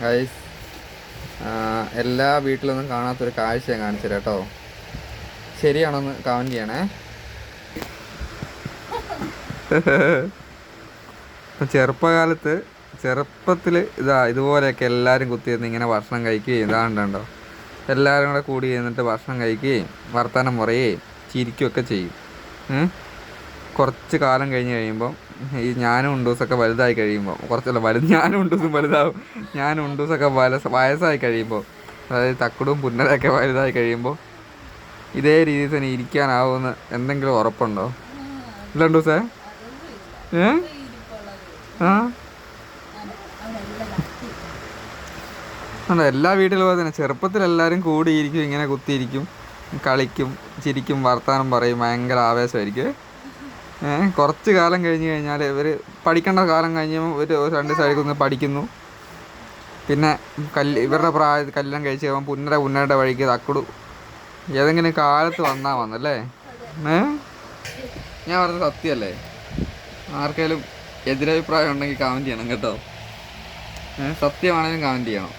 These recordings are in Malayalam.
ഗൈസ് എല്ലാ വീട്ടിലൊന്നും കാണാത്തൊരു കാഴ്ച ഞാൻ കാണിച്ചു കേട്ടോ. ശരിയാണോന്ന് കമന്റ് ചെയ്യണേ. ചെറുപ്പകാലത്ത് ചെറുപ്പത്തിൽ ഇതാ ഇതുപോലെയൊക്കെ എല്ലാവരും കുത്തിയിരുന്ന് ഇങ്ങനെ ഭക്ഷണം കഴിക്കുകയും ഇതാണ്ടോ എല്ലാവരും കൂടെ കൂടി ഇരുന്നിട്ട് ഭക്ഷണം കഴിക്കുകയും വർത്തമാനം പറയുകയും ചിരിക്കുകയൊക്കെ ചെയ്യും. കുറച്ച് കാലം കഴിഞ്ഞ് കഴിയുമ്പോൾ ഈ ഞാനും ഉണ്ടൂസൊക്കെ വലുതായി കഴിയുമ്പോൾ കുറച്ചല്ല വലുത് ഞാനും ഉണ്ടൂസും വലുതാവും. ഞാനും ഉണ്ടൂസൊക്കെ വല വയസ്സായി കഴിയുമ്പോൾ അതായത് തക്കുടും പുന്നലൊക്കെ വലുതായി കഴിയുമ്പോൾ ഇതേ രീതിയിൽ തന്നെ ഇരിക്കാനാവുമെന്ന് എന്തെങ്കിലും ഉറപ്പുണ്ടോ? ഇല്ല ഉണ്ടൂസേ? ഏ? ആ? എല്ലാ വീട്ടിലും പോലെ തന്നെ. ചെറുപ്പത്തിൽ എല്ലാവരും കൂടിയിരിക്കും ഇങ്ങനെ കുത്തിയിരിക്കും കളിക്കും ചിരിക്കും വർത്തമാനം പറയും ഭയങ്കര ആവേശമായിരിക്കും. കുറച്ച് കാലം കഴിഞ്ഞ് കഴിഞ്ഞാൽ ഇവർ പഠിക്കേണ്ട കാലം കഴിഞ്ഞ് ഒരു രണ്ട് സൈഡിൽ നിന്ന് പഠിക്കുന്നു. പിന്നെ കല്ല് ഇവരുടെ പ്രായ കല്യാണം കഴിച്ച് കഴിയുമ്പോൾ പുന്നര പുന്നരുടെ വഴിക്ക് തക്കുടു. ഏതെങ്കിലും കാലത്ത് വന്നാൽ വന്നല്ലേ? ഞാൻ പറഞ്ഞത് സത്യമല്ലേ ആർക്കെങ്കിലും എതിരഭിപ്രായം ഉണ്ടെങ്കിൽ കമന്റ് ചെയ്യണം കേട്ടോ. സത്യമാണെങ്കിലും കമന്റ് ചെയ്യണം.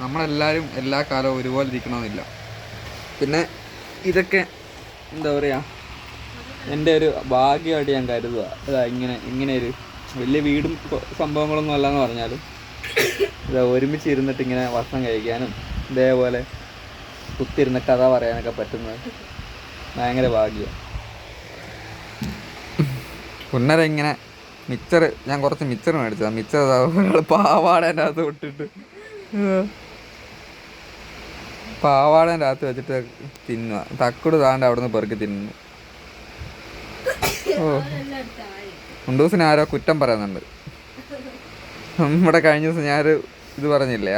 നമ്മളെല്ലാവരും എല്ലാ കാലവും ഒരുപോലെ ഇരിക്കണമെന്നില്ല. പിന്നെ ഇതൊക്കെ എന്താ പറയുക എന്റെ ഒരു ഭാഗ്യമായിട്ട് ഞാൻ കരുതുക. ഇതാ ഇങ്ങനെ ഇങ്ങനെ ഒരു വലിയ വീടും സംഭവങ്ങളൊന്നും അല്ലെന്ന് പറഞ്ഞാലും ഇതാ ഒരുമിച്ച് ഇരുന്നിട്ട് ഇങ്ങനെ ഭക്ഷണം കഴിക്കാനും ഇതേപോലെ കുത്തിരുന്ന് കഥ പറയാനൊക്കെ പറ്റുന്നത് ഭയങ്കര ഭാഗ്യം. പുന്നര ഇങ്ങനെ മിച്ചർ ഞാൻ കുറച്ച് മിച്ചർ മേടിച്ചതാ മിച്ചർ ഒരാൾ അകത്ത് വിട്ടിട്ട് പാവാടേന്റെ അകത്ത് വെച്ചിട്ട് തിന്നുക. തക്കുട് താണ്ട് അവിടെ നിന്ന് പെറുക്കി തിന്നുന്നു. ഉണ്ടൂസിന് ആരോ കുറ്റം പറയുന്നുണ്ട്. നമ്മുടെ കഴിഞ്ഞ ദിവസം ഞാനൊരു ഇത് പറഞ്ഞില്ലേ?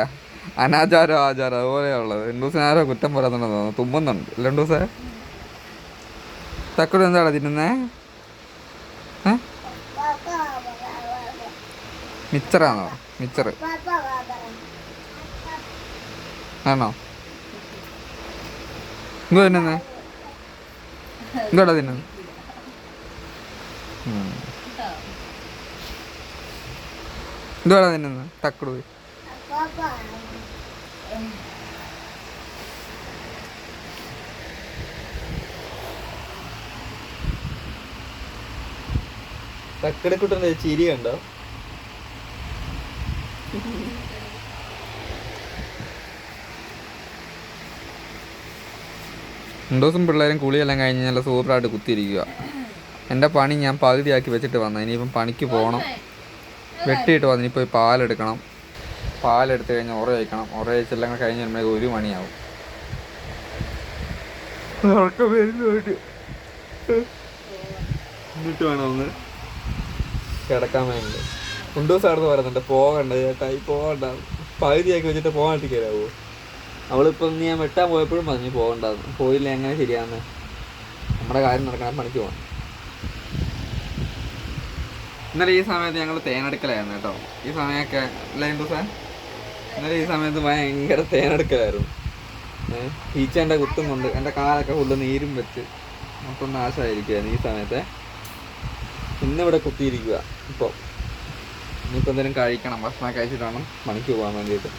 അനാചാരോ ആചാരം അതുപോലെയുള്ളത് ഉണ്ടൂസിന് ആരോ കുറ്റം പറയുന്നുണ്ടെന്ന് തോന്നുന്നു. തുമ്മുന്നുണ്ട്. അല്ല ഉണ്ടൂസേ തക്കുട് എന്താണ് തിന്നുന്നേ? മിച്ചറാണോ? മിച്ചർ ആണോ? എന്തോ തിന്നുന്നേ. എന്തോടാ തിന്നുന്നത്. എന്തുവാടാ തിന്നുന്നത് തക്കട് പോയി. തക്കടക്കുട്ടന്റെ ചിരി കണ്ടോ? രണ്ടു ദിവസം പിള്ളേരും കുളിയെല്ലാം കഴിഞ്ഞ് നല്ല സൂപ്പറായിട്ട് കുത്തിയിരിക്കുക എന്റെ പണി ഞാൻ പകുതിയാക്കി വെച്ചിട്ട് വന്നു. ഇനിയിപ്പം പണിക്ക് പോകണം വെട്ടിയിട്ട് വന്നു. ഇനിയിപ്പോൾ ഈ പാലെടുക്കണം. പാലെടുത്ത് കഴിഞ്ഞ് ഉറ കഴിക്കണം. ഉറ കഴിച്ചെല്ലാം കഴിഞ്ഞ് വരുമ്പോഴേക്കും ഒരു മണിയാവും. ഉറക്കം വരുന്നതായിട്ട് എന്നിട്ട് വേണം ഒന്ന് കിടക്കാൻ വേണ്ടി രണ്ടു ദിവസം അടുത്ത് പറയുന്നുണ്ട് പോകണ്ട ചേട്ടായി പോകണ്ട. പകുതിയാക്കി വെച്ചിട്ട് കയറാവോ അവളിപ്പം ഞാൻ വെട്ടാൻ പോയപ്പോഴും പറഞ്ഞു പോകണ്ടെന്ന് പോയില്ല എങ്ങനെ ശരിയാന്ന്? നമ്മുടെ കാര്യം നടക്കാൻ പണിക്ക് പോകണം ഇന്നലെ ഈ സമയത്ത് ഞങ്ങൾ തേനെടുക്കലായിരുന്നു കേട്ടോ. ഈ സമയമൊക്കെ അല്ല സാർ ഇന്നലെ ഈ സമയത്ത് ഭയങ്കര തേനെടുക്കലായിരുന്നു. ഈച്ചേന്റെ കുത്തും കൊണ്ട് എന്റെ കാലൊക്കെ ഫുള്ള് നീരും വെച്ച് മൊത്തം നാശമായിരിക്കുകയായിരുന്നു ഈ സമയത്ത്. ഇന്നിവിടെ കുത്തിയിരിക്കുക ഇപ്പോൾ ഇനിയിപ്പോൾ എന്തെങ്കിലും കഴിക്കണം ഭക്ഷണം കഴിച്ചിട്ട് വേണം പണിക്ക് പോകാൻ വേണ്ടിയിട്ട്.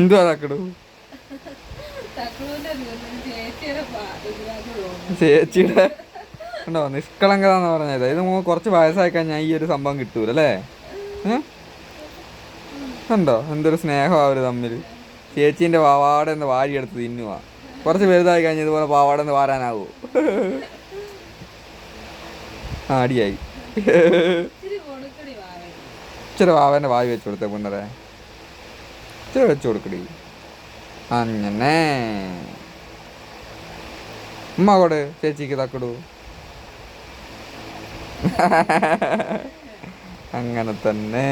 എന്തുവാ തക്കടു? ചേച്ചിയുടെ ഉണ്ടോ നിഷ്കളങ്കത എന്ന് പറഞ്ഞത്. ഇത് മോ കുറച്ച് വയസ്സായി കഴിഞ്ഞാൽ ഈ ഒരു സംഭവം കിട്ടൂല അല്ലേ? ഉണ്ടോ എന്തൊരു സ്നേഹം അവർ തമ്മിൽ ചേച്ചീന്റെ പാവാടെ എന്ന് വാരിയെടുത്ത് തിന്നുക കുറച്ച് വലുതായി കഴിഞ്ഞാൽ ഇതുപോലെ പാവാടെ എന്ന് വാരാനാവൂ? ആടിയായി. ഇച്ചിരി വാവേന്റെ വായി വെച്ച് കൊടുത്തേ പുന്നരെ. ഇച്ചിരി വെച്ച് കൊടുക്കടി. അങ്ങനെ. ഉമ്മ കൊട് ചേച്ചിക്ക് തക്കടു അങ്ങനെ തന്നെ.